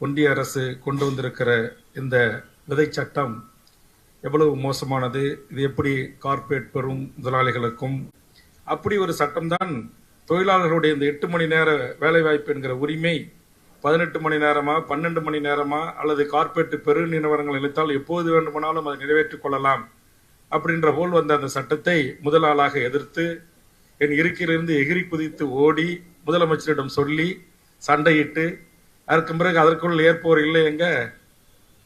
ஒன்றிய அரசு கொண்டு வந்திருக்கிற இந்த விதை சட்டம் எவ்வளவு மோசமானது? இது எப்படி கார்ப்பரேட் பெரும் முதலாளிகளுக்கும்? அப்படி ஒரு சட்டம்தான் தொழிலாளர்களுடைய இந்த எட்டு மணி நேர வேலைவாய்ப்பு என்கிற உரிமை பதினெட்டு மணி நேரமா பன்னெண்டு மணி நேரமா அல்லது கார்ப்பரேட் பெரு நிறுவனங்கள் நினைத்தால் எப்போது வேண்டுமானாலும் அதை நிறைவேற்றிக் கொள்ளலாம் அப்படின்ற போல் வந்த அந்த சட்டத்தை முதல் ஆளாக எதிர்த்து என் இருக்கையிலிருந்து எகிரி குதித்து ஓடி முதலமைச்சரிடம் சொல்லி சண்டையிட்டு அதற்கு பிறகு அதற்குள் ஏற்போர் இல்லை எங்க?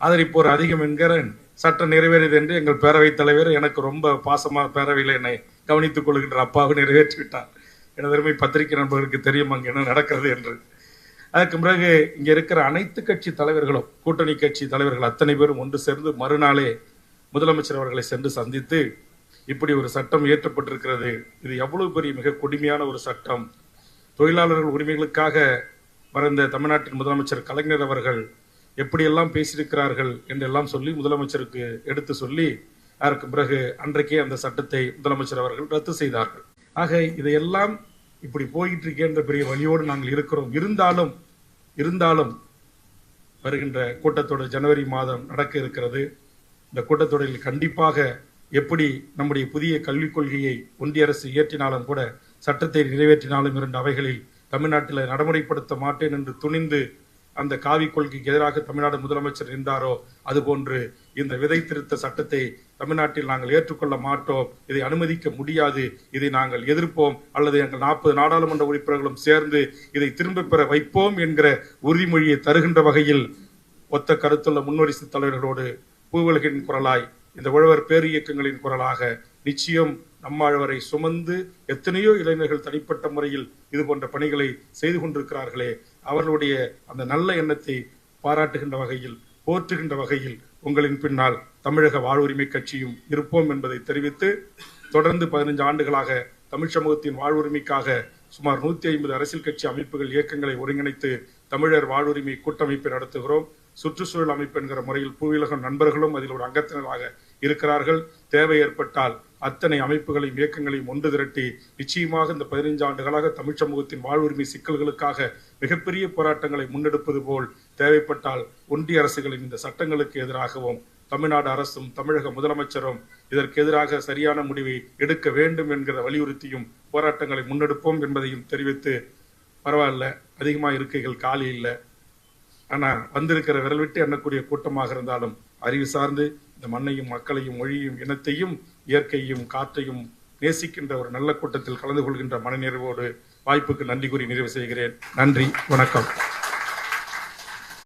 ஆதரிப்போர் அதிகம் என்கிறேன். சட்டம் நிறைவேறியது என்று எங்கள் பேரவைத் தலைவர் எனக்கு ரொம்ப பாசமாக பேரவையில் என்னை கவனித்துக் கொள்கின்ற அப்பாவை நிறைவேற்றிவிட்டார். எனது அருமை பத்திரிகை நண்பர்களுக்கு தெரியும் அங்கே என்ன நடக்கிறது என்று. அதற்கு பிறகு இங்கே இருக்கிற அனைத்து கட்சி தலைவர்களும் கூட்டணி கட்சி தலைவர்கள் அத்தனை பேரும் ஒன்று சேர்ந்து மறுநாளே முதலமைச்சர் அவர்களை சென்று சந்தித்து இப்படி ஒரு சட்டம் இயற்றப்பட்டிருக்கிறது. இது எவ்வளவு பெரிய மிக கொடுமையான ஒரு சட்டம். தொழிலாளர்கள் உரிமைகளுக்காக மறைந்த தமிழ்நாட்டின் முதலமைச்சர் கலைஞர் அவர்கள் எப்படியெல்லாம் பேசியிருக்கிறார்கள் என்றெல்லாம் சொல்லி முதலமைச்சருக்கு எடுத்து சொல்லி அதற்கு பிறகு அன்றைக்கே அந்த சட்டத்தை முதலமைச்சர் அவர்கள் ரத்து செய்தார்கள். ஆக இதையெல்லாம் இப்படி போயிட்டு இருக்கேன்ற பெரிய வழியோடு நாங்கள் இருக்கிறோம். இருந்தாலும் இருந்தாலும் வருகின்ற கூட்டத்தொடர் ஜனவரி மாதம் நடக்க இருக்கிறது. இந்த கூட்டத்தொடரில் கண்டிப்பாக எப்படி நம்முடைய புதிய கல்விக் கொள்கையை ஒன்றிய அரசு இயற்றினாலும் கூட சட்டத்தை நிறைவேற்றினாலும் இரண்டு அவைகளில் தமிழ்நாட்டில் நடைமுறைப்படுத்த மாட்டேன் என்று துணிந்து அந்த காவி கொள்கைக்கு எதிராக தமிழ்நாடு முதலமைச்சர் நின்றாரோ அதுபோன்று இந்த விதை திருத்த சட்டத்தை தமிழ்நாட்டில் நாங்கள் ஏற்றுக்கொள்ள மாட்டோம். இதை அனுமதிக்க முடியாது. இதை நாங்கள் எதிர்ப்போம். அல்லது எங்கள் நாற்பது நாடாளுமன்ற உறுப்பினர்களும் சேர்ந்து இதை திரும்ப பெற வைப்போம் என்கிற உறுதிமொழியை தருகின்ற வகையில் ஒத்த கருத்துள்ள முன்வரிசு தலைவர்களோடு பூவலகின் குரலாய் இந்த உழவர் பேரியக்கங்களின் குரலாக நிச்சயம் நம்மாழ்வரை சுமந்து எத்தனையோ இளைஞர்கள் தனிப்பட்ட முறையில் இது போன்ற பணிகளை செய்து கொண்டிருக்கிறார்களே அவர்களுடைய அந்த நல்ல எண்ணத்தை பாராட்டுகின்ற வகையில் போற்றுகின்ற வகையில் உங்களின் பின்னால் தமிழக வாழ்வுரிமை கட்சியும் இருப்போம் என்பதை தெரிவித்து தொடர்ந்து பதினைஞ்சு ஆண்டுகளாக தமிழ் சமூகத்தின் வாழ்வுரிமைக்காக சுமார் நூத்தி ஐம்பது அரசியல் கட்சி அமைப்புகள் இயக்கங்களை ஒருங்கிணைத்து தமிழர் வாழ்வுரிமை கூட்டமைப்பை நடத்துகிறோம். சுற்றுச்சூழல் அமைப்பு என்கிற முறையில் பூவிலகம் நண்பர்களும் அதில் ஒரு அங்கத்தினராக இருக்கிறார்கள். தேவை ஏற்பட்டால் அத்தனை அமைப்புகளையும் இயக்கங்களையும் ஒன்று திரட்டி நிச்சயமாக இந்த பதினைஞ்சு ஆண்டுகளாக தமிழ் சமூகத்தின் வாழ்வுரிமை சிக்கல்களுக்காக மிகப்பெரிய போராட்டங்களை முன்னெடுப்பது போல் தேவைப்பட்டால் ஒன்றிய அரசுகளின் இந்த சட்டங்களுக்கு எதிராகவும் தமிழ்நாடு அரசும் தமிழக முதலமைச்சரும் இதற்கு எதிராக சரியான முடிவை எடுக்க வேண்டும் என்கிற வலியுறுத்தியும் போராட்டங்களை முன்னெடுப்போம் என்பதையும் தெரிவித்து பரவாயில்ல அதிகமாக இருக்கைகள் காலி இல்லை. ஆனா வந்திருக்கிற விரல் விட்டு எண்ணக்கூடிய கூட்டமாக இருந்தாலும் அறிவு சார்ந்து இந்த மண்ணையும் மக்களையும் மொழியையும் இனத்தையும் இயற்கையும் காற்றையும் நேசிக்கின்ற ஒரு நல்ல கூட்டத்தில் கலந்து கொள்கின்ற மனநிறைவோடு வாய்ப்புக்கு நன்றி கூறி நிறைவு செய்கிறேன். நன்றி வணக்கம்.